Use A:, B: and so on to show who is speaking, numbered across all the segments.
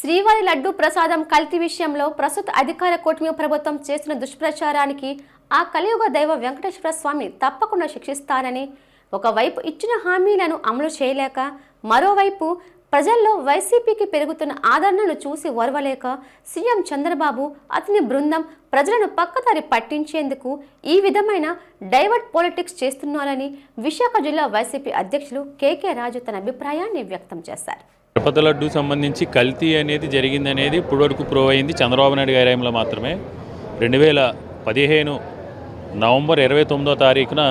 A: శ్రీవారి లడ్డు ప్రసాదం కల్తీ విషయంలో ప్రస్తుత అధికార కూటమి ప్రభుత్వం చేస్తున్న దుష్ప్రచారానికి ఆ కలియుగ దైవ వెంకటేశ్వర స్వామి తప్పకుండా శిక్షిస్తారని ఒకవైపు ఇచ్చిన హామీలను అమలు చేయలేక మరోవైపు ప్రజల్లో వైసీపీకి పెరుగుతున్న ఆదరణను చూసి ఓర్వలేక సీఎం చంద్రబాబు అతని బృందం ప్రజలను పక్కదారి పట్టించేందుకు ఈ విధమైన డైవర్ట్ పాలిటిక్స్ చేస్తున్నారని విశాఖ జిల్లా వైసీపీ అధ్యక్షులు కేకే రాజు తన అభిప్రాయాన్ని వ్యక్తం చేశారు.
B: తిరుపతి లడ్డు సంబంధించి కల్తీ అనేది జరిగిందనేది ఇప్పటివరకు ప్రూవ్ అయింది. చంద్రబాబు నాయుడు గారి మాత్రమే. రెండు వేల పదిహేను నవంబర్ ఇరవై తొమ్మిదో తారీఖున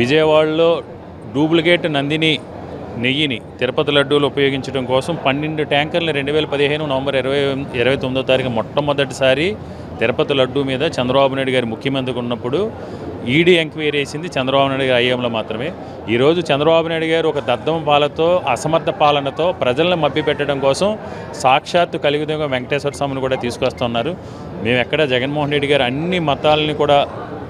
B: విజయవాడలో డూప్లికేట్ నందిని నెయ్యిని తిరుపతి లడ్డూలు ఉపయోగించడం కోసం పన్నెండు ట్యాంకర్లు రెండు వేల పదిహేను నవంబర్ ఇరవై ఇరవై తొమ్మిదో తారీఖు మొట్టమొదటిసారి తిరుపతి లడ్డు మీద చంద్రబాబు నాయుడు గారి ముఖ్యమంత్రిగా ఉన్నప్పుడు ఈడీ ఎంక్వైరీ వేసింది చంద్రబాబు నాయుడు గారి హయాంలో మాత్రమే. ఈరోజు చంద్రబాబు నాయుడు గారు ఒక దద్దం పాలతో అసమర్థ పాలనతో ప్రజలను మభ్యపెట్టడం కోసం సాక్షాత్తు కలిగిదంగా వెంకటేశ్వర స్వామిని కూడా తీసుకొస్తున్నారు. మేము ఎక్కడ జగన్మోహన్ రెడ్డి గారు అన్ని మతాలని కూడా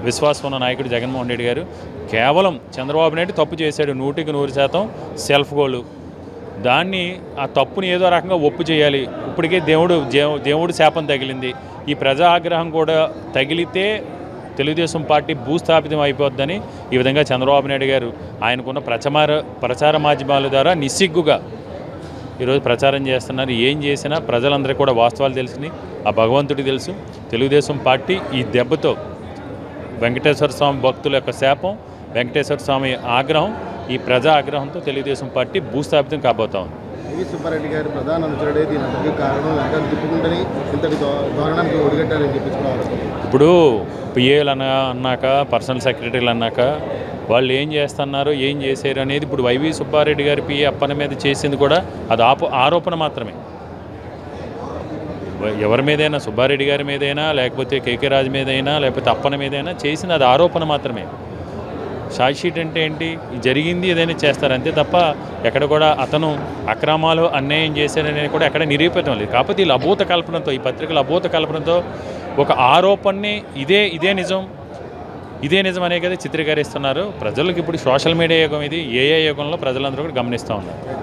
B: విశ్వాసం ఉన్న నాయకుడు జగన్మోహన్ రెడ్డి గారు. కేవలం చంద్రబాబు నాయుడు తప్పు చేశాడు నూటికి నూరు శాతం సెల్ఫ్ గోలు. దాన్ని ఆ తప్పుని ఏదో రకంగా ఒప్పు చేయాలి. ఇప్పటికే దేవుడు దేవుడు శాపం తగిలింది. ఈ ప్రజా ఆగ్రహం కూడా తగిలితే తెలుగుదేశం పార్టీ భూస్థాపితం అయిపోద్దని ఈ విధంగా చంద్రబాబు నాయుడు గారు ఆయనకున్న ప్రచార ప్రచార మాధ్యమాల ద్వారా నిస్సిగ్గుగా ఈరోజు ప్రచారం చేస్తున్నారు. ఏం చేసినా ప్రజలందరికీ కూడా వాస్తవాలు తెలిసినాయి ఆ భగవంతుడికి తెలుసు. తెలుగుదేశం పార్టీ ఈ దెబ్బతో వెంకటేశ్వర స్వామి భక్తుల యొక్క శాపం వెంకటేశ్వర స్వామి ఆగ్రహం ఈ ప్రజా ఆగ్రహంతో తెలుగుదేశం పార్టీ భూస్థాపితం కాబోతా ఉంది.
C: సుబ్బారెడ్డి గారి ప్రధాన అనుచరుడే కారణం తిప్పుకుంటేనే ఇంతటి చెప్పేసి కూడా ఆరోపణ.
B: ఇప్పుడు పిఏలు అన్న అన్నాక పర్సనల్ సెక్రటరీలు అన్నాక వాళ్ళు ఏం చేస్తున్నారు ఏం చేశారు అనేది ఇప్పుడు వైవి సుబ్బారెడ్డి గారి పిఏ అప్పన మీద చేసింది కూడా అది ఆప ఆరోపణ మాత్రమే. ఎవరి మీదైనా సుబ్బారెడ్డి గారి మీదైనా లేకపోతే కేకే రాజు మీదైనా లేకపోతే అప్పన మీదైనా చేసిన అది ఆరోపణ మాత్రమే. షార్ట్ షీట్ అంటే ఏంటి? జరిగింది ఏదైనా చేస్తారు. అంతే తప్ప ఎక్కడ కూడా అతను అక్రమాలు అన్యాయం చేశారనేది కూడా ఎక్కడ నిరూపితం లేదు. కాకపోతే వీళ్ళు అభూత కల్పనతో ఈ పత్రికల అభూత కల్పనతో ఒక ఆరోపణని ఇదే ఇదే నిజం ఇదే నిజం అనే కదా చిత్రీకరిస్తున్నారు. ప్రజలకు ఇప్పుడు సోషల్ మీడియా యుగం ఇది ఏఏ యుగంలో ప్రజలందరూ కూడా గమనిస్తూ ఉన్నారు.